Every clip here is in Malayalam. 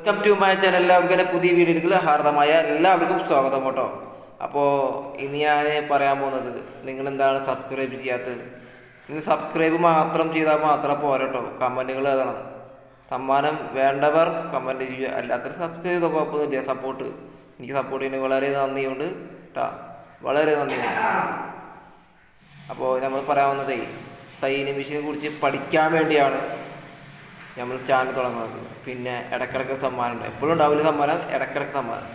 വെൽക്കം ടു മൈ ചാനൽ എല്ലാവർക്കും പുതിയ വീഡിയോയിലേക്ക് ഹാർദമായ എല്ലാവർക്കും സ്വാഗതം കേട്ടോ. അപ്പോൾ ഇനി ഞാൻ പറയാൻ പോകുന്നത് നിങ്ങൾ എന്താണ് സബ്സ്ക്രൈബ് ചെയ്യാത്തത്? നിങ്ങൾ സബ്സ്ക്രൈബ് മാത്രം ചെയ്താൽ മാത്രം പോരട്ടോ കമന്റുകൾ എഴുതണം. സമ്മാനം വേണ്ടവർ കമന്റ് ചെയ്യുക. അല്ലാത്തവർ സബ്സ്ക്രൈബ് ചെയ്ത കുഴപ്പമൊന്നുമില്ല. സപ്പോർട്ട് എനിക്ക് സപ്പോർട്ട് ചെയ്യുന്നത് വളരെ നന്ദിയുണ്ട് കേട്ടോ വളരെ നന്ദിയുണ്ട്. അപ്പോൾ നമ്മൾ പറയാൻ വന്നതേ തയ്യൽ കുറിച്ച് പഠിക്കാൻ വേണ്ടിയാണ്. നമ്മൾ ചാനൽ തുടങ്ങുന്നത്. പിന്നെ ഇടക്കിടക്ക് സമ്മാനം എപ്പോഴും ഉണ്ടാവില്ല സമ്മാനം? ഇടക്കിടക്ക് സമ്മാനം.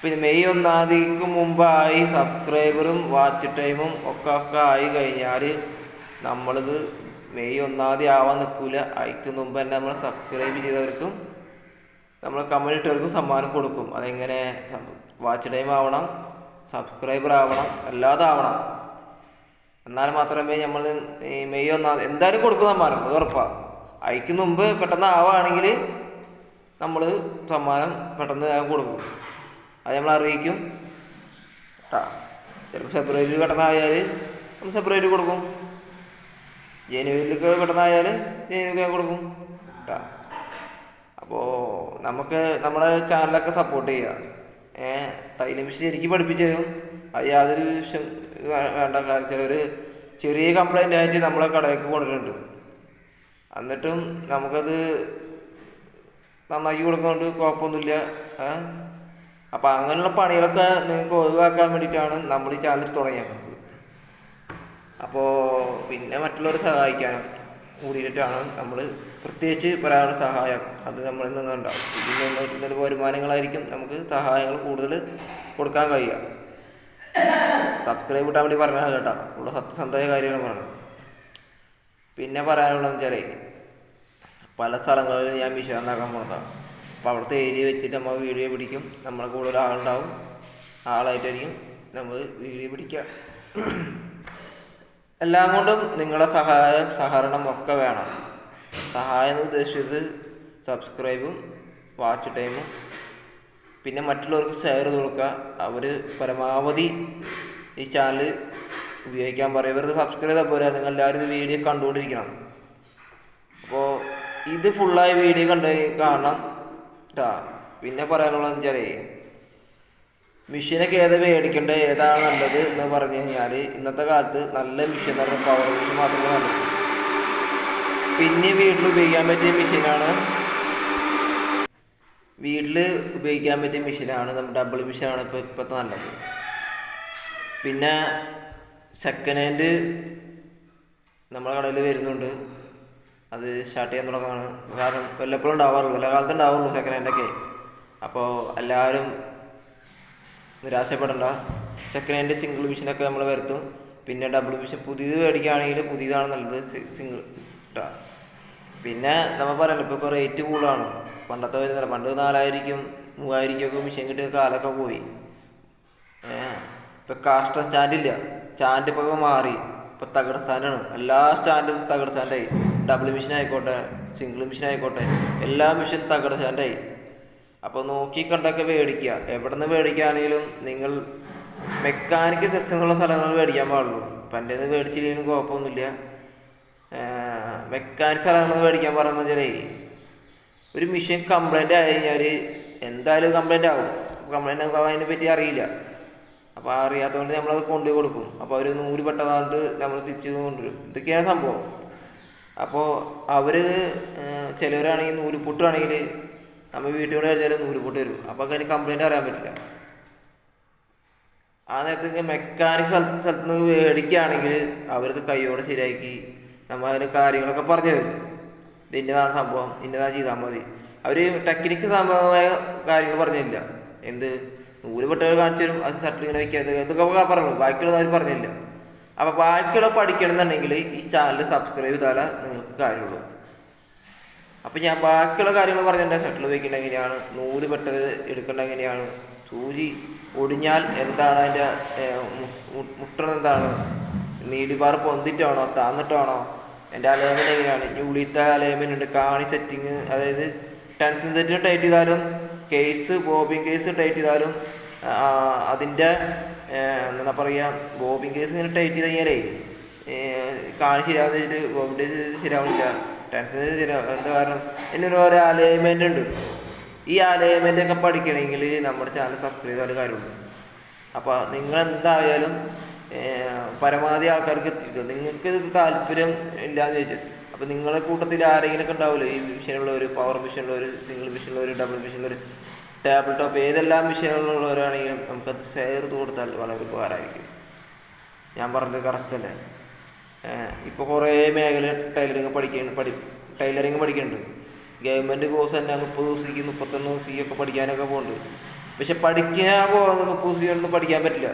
പിന്നെ മെയ് ഒന്നാം തീയതിക്ക് മുമ്പായി സബ്സ്ക്രൈബറും വാച്ച് ടൈമും ഒക്കെ ഒക്കെ ആയി കഴിഞ്ഞാൽ നമ്മളിത് മെയ് ഒന്നാം തീയതി ആവാൻ നിൽക്കില്ല അതിക്ക് മുമ്പ് തന്നെ നമ്മൾ സബ്സ്ക്രൈബ് ചെയ്തവർക്കും നമ്മൾ കമന്റ് സമ്മാനം കൊടുക്കും. അതെങ്ങനെ? വാച്ച് ടൈം ആവണം സബ്സ്ക്രൈബർ ആവണം അല്ലാതെ ആവണം. എന്നാൽ മാത്രമേ നമ്മൾ മെയ് ഒന്നാം എന്തായാലും കൊടുക്കും സമ്മാനം. അത് ഉറപ്പാണ് അതിക്ക് മുമ്പ് പെട്ടെന്ന് ആവുകയാണെങ്കിൽ നമ്മൾ സമ്മാനം പെട്ടെന്ന് കൊടുക്കും. അത് നമ്മൾ അറിയിക്കും. കേട്ടാ ചിലപ്പോൾ ഫെബ്രുവരിയിൽ പെട്ടെന്നായാൽ നമ്മൾ ഫെബ്രുവരി കൊടുക്കും. ജനുവരിയിലൊക്കെ പെട്ടെന്നായാൽ ജനുവരിക്ക് കൊടുക്കും. കേട്ടാ അപ്പോൾ നമുക്ക് നമ്മുടെ ചാനലൊക്കെ സപ്പോർട്ട് ചെയ്യുക ഏഹ് തൈല മിഷൻ ശരിക്കും പഠിപ്പിച്ചു തരും. അത് യാതൊരു വിഷയം വേണ്ട കാര്യത്തിൽ ഒരു ചെറിയ കംപ്ലൈന്റ് ആയിട്ട് നമ്മളെ കടയിലേക്ക് കൊണ്ടുവരുന്നുണ്ട് എന്നിട്ടും നമുക്കത് നന്നാക്കി കൊടുക്കുന്നുണ്ട് കുഴപ്പമൊന്നുമില്ല. അപ്പം അങ്ങനെയുള്ള പണികളൊക്കെ നിങ്ങൾക്ക് ഒഴിവാക്കാൻ വേണ്ടിയിട്ടാണ് നമ്മൾ ഈ ചാനൽ തുടങ്ങിയത്. അപ്പോൾ പിന്നെ മറ്റുള്ളവരെ സഹായിക്കാനും കൂടിയിട്ടാണ് നമ്മൾ പ്രത്യേകിച്ച് പറയാനുള്ള സഹായം. അത് നമ്മളിൽ നിന്നുണ്ടാവും. ഇതിൽ നിന്ന് കിട്ടുന്ന വരുമാനങ്ങളായിരിക്കും നമുക്ക് സഹായങ്ങൾ കൂടുതൽ കൊടുക്കാൻ കഴിയുക. സബ്സ്ക്രൈബ് കിട്ടാൻ വേണ്ടി പറഞ്ഞാൽ കേട്ടോ. ഉള്ള സത്യസന്ധമായ കാര്യമാണ് പറഞ്ഞത്. പിന്നെ പറയാനുള്ളതെന്ന് വെച്ചാൽ പല സ്ഥലങ്ങളിലും ഞാൻ വിശ്വാസം പോകുന്നതാണ് അപ്പോൾ അവിടുത്തെ ഏരിയ വെച്ചിട്ട് നമ്മൾ വീഡിയോ പിടിക്കും. നമ്മളെ കൂടെ ഒരാളുണ്ടാവും. ആളായിട്ടായിരിക്കും നമ്മൾ വീഡിയോ പിടിക്കുക. എല്ലാം കൊണ്ടും നിങ്ങളുടെ സഹായം സഹകരണം ഒക്കെ വേണം. സഹായം എന്ന് ഉദ്ദേശിച്ചത് സബ്സ്ക്രൈബും വാച്ച് ടൈമും പിന്നെ മറ്റുള്ളവർക്ക് ഷെയർ കൊടുക്കുക. അവർ പരമാവധി ഈ ചാനൽ ഉപയോഗിക്കാൻ പറയും. ഇവർ സബ്സ്ക്രൈബ് ചെയ്താൽ പോരാ. നിങ്ങൾ എല്ലാവരും ഇത് വീഡിയോ കണ്ടുകൊണ്ടിരിക്കണം. അപ്പോൾ ഇത് ഫുള്ളായി വീഡിയോ കണ്ട് കാണണം കേട്ടാ പിന്നെ പറയാനുള്ളതെന്ന് വെച്ചാലേ മെഷീനൊക്കെ ഏതാ മേടിക്കേണ്ടത് ഏതാണ് നല്ലത് എന്ന് പറഞ്ഞു കഴിഞ്ഞാൽ ഇന്നത്തെ കാലത്ത് നല്ല മെഷീൻ എന്ന് പറഞ്ഞാൽ പവർ മെഷീൻ മാത്രമേ നല്ലത് പിന്നെ വീട്ടിൽ ഉപയോഗിക്കാൻ പറ്റിയ മെഷീനാണ് വീട്ടിൽ ഉപയോഗിക്കാൻ പറ്റിയ മെഷീനാണ് നമ്മുടെ ഡബിൾ മെഷീനാണ് ഇപ്പോൾ ഇപ്പോഴത്തെ നല്ലത്. പിന്നെ സെക്കൻഡ് ഹാൻഡ് നമ്മളെ കടയിൽ വരുന്നുണ്ട്. അത് സ്റ്റാർട്ട് ചെയ്യാൻ തുടങ്ങുകയാണ് കാരണം വല്ലപ്പോഴും ഉണ്ടാവാറുള്ളൂ. വല്ല കാലത്ത് ഉണ്ടാവുള്ളൂ സെക്കൻഡ് ഹാൻഡൊക്കെ അപ്പോൾ എല്ലാവരും നിരാശപ്പെടണ്ട. സെക്കൻഡ് ഹാൻഡ് സിംഗിൾ മിഷീനൊക്കെ നമ്മൾ വരുത്തും. പിന്നെ ഡബിൾ മിഷൻ പുതിയത് മേടിക്കുകയാണെങ്കിൽ പുതിയതാണ് നല്ലത് സിംഗിൾ പിന്നെ നമ്മൾ പറയല്ലോ ഇപ്പോൾ ഇപ്പോൾ റേറ്റ് കൂടുതലാണ്. പണ്ടത്തെ വരുന്നില്ല. പണ്ട് നാലായിരിക്കും മൂവായിരിക്കും ഒക്കെ മിഷൻ കിട്ടിയ കാലൊക്കെ പോയി. ഏഹ് ഇപ്പം കാസ്റ്റർ സ്റ്റാൻഡില്ല. സ്റ്റാൻഡ് ഇപ്പോൾ മാറി. ഇപ്പം തകട് സ്റ്റാൻഡാണ് എല്ലാ സ്റ്റാൻഡും തകട് സ്റ്റാൻഡായി. ഡബിൾ മെഷീൻ ആയിക്കോട്ടെ സിംഗിൾ മെഷീൻ ആയിക്കോട്ടെ എല്ലാ മെഷീൻ തകട് സ്റ്റാൻഡായി. അപ്പോൾ നോക്കി കണ്ടൊക്കെ മേടിക്കുക എവിടെ നിന്ന് മേടിക്കുകയാണെങ്കിലും നിങ്ങൾ മെക്കാനിക്ക് സെക്ഷനുള്ള സ്ഥലങ്ങൾ മേടിക്കാൻ പാടുള്ളൂ. ഇപ്പം എന്റെ നിന്ന് മേടിച്ചില്ലെങ്കിലും കുഴപ്പമൊന്നുമില്ല. മെക്കാനിക് സ്ഥലങ്ങൾ മേടിക്കാൻ പറയുന്ന വെച്ചാലേ ഒരു മെഷീൻ കംപ്ലൈന്റ് ആയി കഴിഞ്ഞാൽ എന്തായാലും കംപ്ലൈന്റ് ആവും. കംപ്ലൈന്റ് നമുക്ക് അതിനെ പറ്റി അറിയില്ല. അപ്പോൾ അറിയാത്തതുകൊണ്ട് നമ്മളത് കൊണ്ടു കൊടുക്കും. അപ്പോൾ അവർ നൂറ് പെട്ടതാണ്ട് നമ്മൾ തിരിച്ചു കൊണ്ടുവരും. ഇതൊക്കെയാണ് സംഭവം. അപ്പോൾ അവർ ചിലവരാണെങ്കിൽ നൂലുപൊട്ടാണെങ്കിൽ നമ്മൾ വീട്ടിൽ കൊണ്ട് കഴിച്ചാൽ നൂലുപൊട്ട് വരും അപ്പോൾ അതിന് കംപ്ലൈന്റ് അറിയാൻ പറ്റില്ല. ആ നേരത്തേക്ക് മെക്കാനിക് സ്ഥലത്ത് സ്ഥലത്ത് നിന്ന് മേടിക്കുകയാണെങ്കിൽ അവരത് കൈയോടെ ശരിയാക്കി നമ്മൾ അതിന് കാര്യങ്ങളൊക്കെ പറഞ്ഞു തരും. ഇത് ഇന്നതാണ് സംഭവം. ഇന്നതാണ് ചെയ്താൽ മതി. അവർ ടെക്നിക്ക് സംബന്ധമായ കാര്യങ്ങൾ പറഞ്ഞില്ല എന്ത് നൂൽ പെട്ടവർ കാണിച്ചു തരും അത് ഷർട്ട് ഇങ്ങനെ വയ്ക്കാതെ ഇതൊക്കെ പറഞ്ഞു ബാക്കിയുള്ളത് അവർ പറഞ്ഞില്ല. അപ്പോൾ ബാക്കിയുള്ള പഠിക്കണമെന്നുണ്ടെങ്കിൽ ഈ ചാനൽ സബ്സ്ക്രൈബ് ചെയ്താലേ നിങ്ങൾക്ക് കാര്യമുള്ളൂ. അപ്പോൾ ഞാൻ ബാക്കിയുള്ള കാര്യങ്ങൾ പറഞ്ഞിട്ടുണ്ട് ഷട്ടിൽ ഉപയോഗിക്കേണ്ടത് എങ്ങനെയാണ് നൂൽ പെട്ടത് എടുക്കേണ്ടത് എങ്ങനെയാണ് സൂചി ഒടിഞ്ഞാൽ എന്താണ് അതിന്റെ മുട്ടണ എന്താണ് നീലിബാർ പൊന്തിട്ടാണോ താന്നിട്ടാണോ എന്റെ അലേമൻ എങ്ങനെയാണ് ഇനി ഉളിത്ത അലേമൻ ഉണ്ട് കാണി സെറ്റിങ് അതായത് ടെൻഷൻ സെറ്റിന് ടൈറ്റ് ചെയ്താലും കേസ് ബോബിൻ കേസ് ടൈറ്റ് ചെയ്താലും അതിന്റെ എന്താ പറയുക ബോബിൻ കേസ് ഇങ്ങനെ ടൈറ്റ് ചെയ്ത് കഴിഞ്ഞാലേ കാണി ശരിയാവുന്ന ബോബിന്റെ ശരിയാവുന്നില്ല. ടെൻഷൻ ശരിയാവും എന്താ കാരണം? എന്നൊരു ഓരോ അലൈൻമെന്റ് ഉണ്ട്. ഈ അലൈൻമെന്റ് ഒക്കെ പഠിക്കണമെങ്കിൽ നമ്മുടെ ചാനൽ സബ്സ്ക്രൈബ് ചെയ്താൽ കാര്യമുണ്ട്. അപ്പോൾ നിങ്ങൾ എന്തായാലും പരമാവധി ആൾക്കാർക്ക് നിങ്ങൾക്ക് ഇത് താല്പര്യം ഇല്ലാന്ന് ചോദിച്ചു അപ്പോൾ നിങ്ങളെ കൂട്ടത്തിൽ ആരെങ്കിലുമൊക്കെ ഉണ്ടാവില്ലേ ഈ മിഷനുള്ളവർ പവർ മിഷനുള്ളവർ സിംഗിൾ മിഷനുള്ളവർ ഡബിൾ മിഷനുള്ളവർ ടേബിൾ ടോപ്പ് ഏതെല്ലാം മിഷനുള്ളവരാണെങ്കിലും നമുക്കത് ചെയ്ത് കൊടുത്താൽ വളരെ ഉപകാരമായിരിക്കും. ഞാൻ പറഞ്ഞത് കറക്റ്റ് അല്ലേ? ഇപ്പോൾ കുറേ മേഖല ടൈലറിങ് പഠിക്കുന്നുണ്ട് പഠി ടൈലറിങ് പഠിക്കുന്നുണ്ട് ഗവൺമെന്റ് കോഴ്സ് തന്നെ മുപ്പത് ദിവസത്തേക്ക് മുപ്പത്തൊന്ന് സി ഒക്കെ പഠിക്കാനൊക്കെ പോകുന്നുണ്ട് പക്ഷെ പഠിക്കാൻ പോകുന്ന മുപ്പത് ദിവസം പഠിക്കാൻ പറ്റില്ല.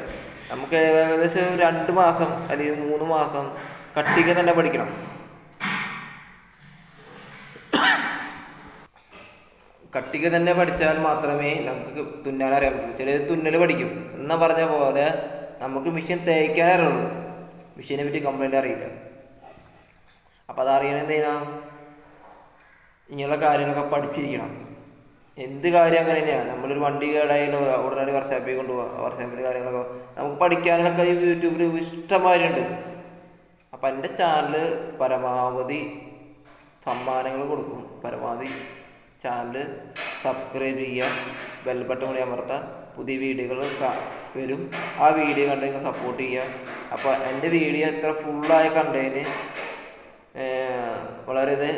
നമുക്ക് ഏകദേശം രണ്ട് മാസം അല്ലെങ്കിൽ മൂന്ന് മാസം കട്ടിക്ക് തന്നെ പഠിക്കണം. കട്ടിക്ക് തന്നെ പഠിച്ചാൽ മാത്രമേ നമുക്ക് തുന്നാൻ അറിയാൻ പറ്റുള്ളൂ. ചിലർ തുന്നൽ പഠിക്കും. എന്നാ പറഞ്ഞ പോലെ നമുക്ക് മെഷീൻ തേക്കാൻ അറിയുള്ളൂ. മെഷീനെ പറ്റി കംപ്ലൈന്റ് അറിയില്ല. അപ്പോൾ അതറിയണം എന്തിനാ ഇങ്ങനെയുള്ള കാര്യങ്ങളൊക്കെ പഠിച്ചിരിക്കണം. എന്ത് കാര്യം അങ്ങനെ തന്നെയാണ് നമ്മളൊരു വണ്ടി കേടായാലോ ഉടനടി വർഷാപ്പിൽ കൊണ്ടുപോകാം വർഷാപ്പിൽ കാര്യങ്ങളൊക്കെ നമുക്ക് പഠിക്കാനൊക്കെ യൂട്യൂബിൽ ഇഷ്ടമായിട്ടുണ്ട് അപ്പം എന്റെ ചാനൽ പരമാവധി സമ്മാനങ്ങൾ കൊടുക്കും. പരമാവധി ചാനൽ സബ്സ്ക്രൈബ് ചെയ്യുക ബെൽ ബട്ടൺ കൂടി അമർത്തുക പുതിയ വീഡിയോകൾ വരും. ആ വീഡിയോ കണ്ട് നിങ്ങൾ സപ്പോർട്ട് ചെയ്യുക അപ്പോൾ എന്റെ വീഡിയോ എത്ര ഫുള്ളായി കണ്ടതിന് വളരെ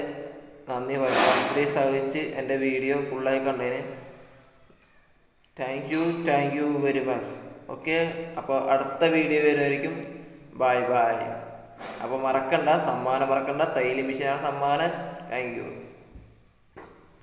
നന്ദി. പറയാം ഇത്രയും സഹിച്ച് എന്റെ വീഡിയോ ഫുള്ളായി കണ്ടതിന് thank you thank you very much okay അപ്പോൾ അടുത്ത വീഡിയോ വരുമായിരിക്കും. ബൈ ബൈ അപ്പോൾ മറക്കണ്ട സമ്മാനം മറക്കണ്ട. തൈലി മിഷനാണ് സമ്മാനം. Thank you